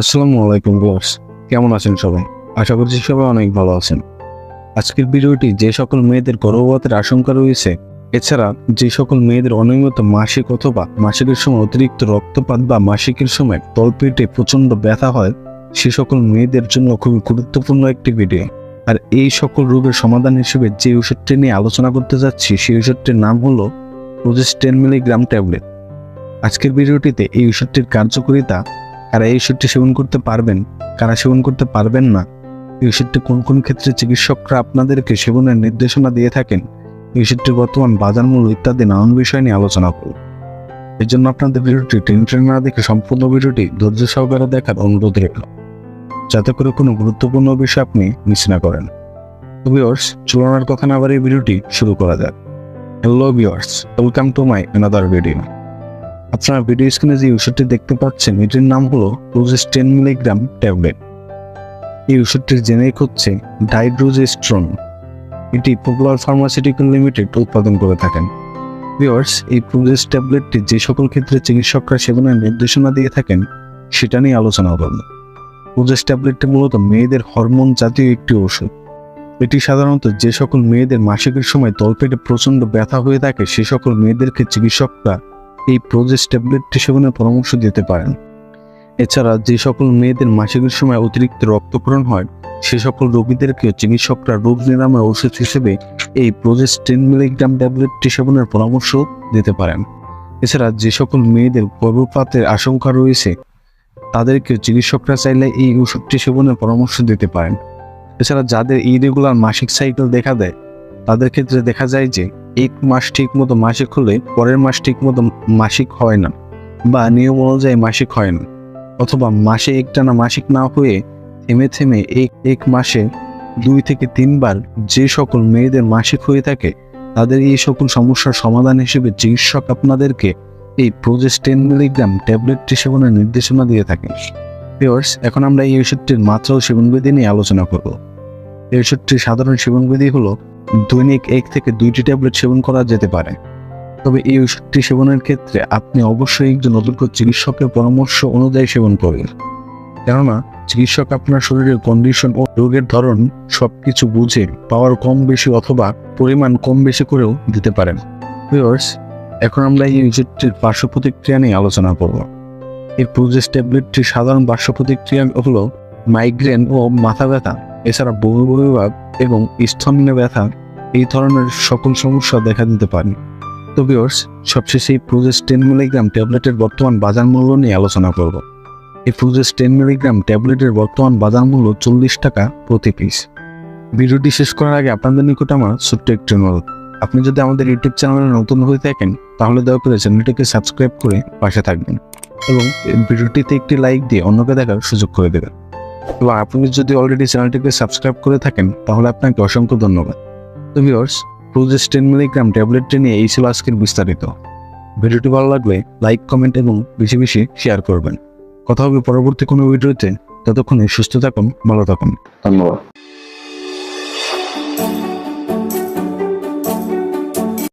আসসালামু আলাইকুম বস কেমন আছেন সবাই? আশা করছি সবাই অনেক ভালো আছেন। আজকের ভিডিওটি যে সকল মেয়েদের গর্ভপাতের আশঙ্কা রয়েছে, এছাড়া যে সকল মেয়েদের অনিয়মিত মাসিক অথবা মাসিকের সময় অতিরিক্ত রক্তপাত বা মাসিকের সময় তলপেটে প্রচণ্ড ব্যথা হয়, সে সকল মেয়েদের জন্য খুবই গুরুত্বপূর্ণ একটি ভিডিও। আর এই সকল রোগের সমাধান হিসেবে যে ওষুধটি নিয়ে আলোচনা করতে যাচ্ছি, সেই ওষুধটির নাম হলো প্রোজেস টেন মিলিগ্রাম ট্যাবলেট। আজকের ভিডিওটিতে এই ওষুধটির কার্যকারিতা কারা এই ওষুধটি সেবন করতে পারবেন? কারা সেবন করতে পারবেন না? এই ওষুধটি কোন কোন ক্ষেত্রে চিকিৎসকরা আপনাদেরকে সেবনের নির্দেশনা দিয়ে থাকেন? এই ওষুধটির বর্তমান বাজার মূল্য ইত্যাদি নানান বিষয় নিয়ে আলোচনা করব। এর জন্য আপনাদের ভিডিওটি টেনশন না দেখে সম্পূর্ণ ভিডিওটি ধৈর্য সহকারে দেখার অনুরোধ রইল। যাতে করে কোনো গুরুত্বপূর্ণ বিষয় আপনি মিস না করেন। তো ভিওর্স চলনার কথা না বাড়িয়ে ভিডিওটি শুরু করা যাক। Hello viewers welcome to my another video আপনারা ভিডিও স্ক্রিনে যে ওষুধটি দেখতে পাচ্ছেন, এটির নাম হলো রোজেস টেন মিলিগ্রাম ট্যাবলেট এই ওষুধটির জেনেরিক হচ্ছে ডাইড্রোজেস্ট্রন এটি পপুলার ফার্মাসিউটিক্যাল লিমিটেড উৎপাদন করে থাকেন। ভিওর্স এই প্রোজেস ট্যাবলেটটি যে সকল ক্ষেত্রে চিকিৎসকরা সেবনের নির্দেশনা দিয়ে থাকেন, সেটা নিয়ে আলোচনা করব। প্রোজেস ট্যাবলেটটি মূলত মেয়েদের হরমোন জাতীয় একটি ওষুধ। এটি সাধারণত যে সকল মেয়েদের মাসিকের সময় তলপেটে প্রচণ্ড ব্যথা হয়ে থাকে, সে সকল মেয়েদেরকে চিকিৎসকরা এই প্রোজেস ট্যাবলেটটি সেবনের পরামর্শ দিতে পারেন। এছাড়া যে সকল মেয়েদের মাসিকের সময় অতিরিক্ত রক্তক্ষরণ হয়, সে সকল রোগীদেরকেও চিকিৎসকরা রোগ নিরাময় ওষুধ হিসেবে এই প্রোজেস টেন মিলিগ্রাম ট্যাবলেটটি সেবনের পরামর্শ দিতে পারেন। এছাড়া যে সকল মেয়েদের গর্ভপাতের আশঙ্কা রয়েছে, তাদেরকে চিকিৎসকরা চাইলে এই ওষুধটি সেবনের পরামর্শ দিতে পারেন। এছাড়া যাদের ইরেগুলার মাসিক সাইকেল দেখা দেয়, তাদের ক্ষেত্রে দেখা যায় যে এক মাস ঠিক মতো মাসিক হলে পরের মাস ঠিক মতো মাসিক হয় না বা নিয়ম অনুযায়ী মাসিক হয় না। অথবা মাসে একটানা মাসিক না হয়ে থেমে থেমে এক এক মাসে দুই থেকে তিনবার যে সকল মেয়েদের মাসিক হয়ে থাকে, তাদের এই সকল সমস্যার সমাধান হিসেবে চিকিৎসক আপনাদেরকে এই প্রোজেস টেন মিলিগ্রাম ট্যাবলেটটি সেবনের নির্দেশনা দিয়ে থাকেন পিওর্স এখন আমরা এই ওষুধটির মাত্রা ও সেবনবিধি নিয়ে আলোচনা করব। এই ওষুধটির সাধারণ সেবনবিধি হলো দৈনিক এক থেকে দুইটি ট্যাবলেট সেবন করা যেতে পারে। তবে এই ওষুধটি সেবনের ক্ষেত্রে আপনি অবশ্যই একজন অভিজ্ঞ চিকিৎসকের পরামর্শ অনুযায়ী সেবন করবেন। কেননা, চিকিৎসক আপনার শরীরের কন্ডিশন ও রোগের ধরন সবকিছু বুঝে পাওয়ার কম বেশি অথবা পরিমাণ কম বেশি করেও দিতে পারেন। ভিউয়ার্স এখন আমরা এই ওষুধটির পার্শ্ব প্রতিক্রিয়া নিয়ে আলোচনা করব। এই প্রোজেস ট্যাবলেটটির সাধারণ পার্শ্ব প্রতিক্রিয়া হলো মাইগ্রেন ও মাথা ব্যথা। এছাড়া বহু বিভাগ এবং স্তন্যে ব্যথা এই ধরনের সকল সমস্যা দেখা দিতে পারে। তো ভিউয়ার্স সবশেষে এই প্রোজেস টেন মিলিগ্রাম ট্যাবলেটের বর্তমান বাজার মূল্য নিয়ে আলোচনা করব। এই প্রোজেস টেন মিলিগ্রাম ট্যাবলেটের বর্তমান বাজার মূল্য চল্লিশ টাকা প্রতি পিস ভিডিওটি শেষ করার আগে আপনাদের নিকট আমার ছোট্ট একটি অনুরোধ। আপনি যদি আমাদের ইউটিউব চ্যানেলে নতুন হয়ে থাকেন, তাহলে দয়া করে চ্যানেলটিকে সাবস্ক্রাইব করে পাশে থাকবেন এবং ভিডিওটিতে একটি লাইক দিয়ে অন্যকে দেখার সুযোগ করে দেবেন। এবং আপনি যদি অলরেডি চ্যানেলটিকে সাবস্ক্রাইব করে থাকেন, তাহলে আপনাকে অসংখ্য ধন্যবাদ। তো ভিউয়ার্স প্রোজেস টেন মিলিগ্রাম ট্যাবলেটটি নিয়ে এই ছিল আজকের বিস্তারিত। ভিডিওটি ভালো লাগলে লাইক কমেন্ট এবং বেশি বেশি শেয়ার করবেন। কথা হবে পরবর্তী কোনো ভিডিওতে। ততক্ষণে সুস্থ থাকুন, ভালো থাকুন। ধন্যবাদ।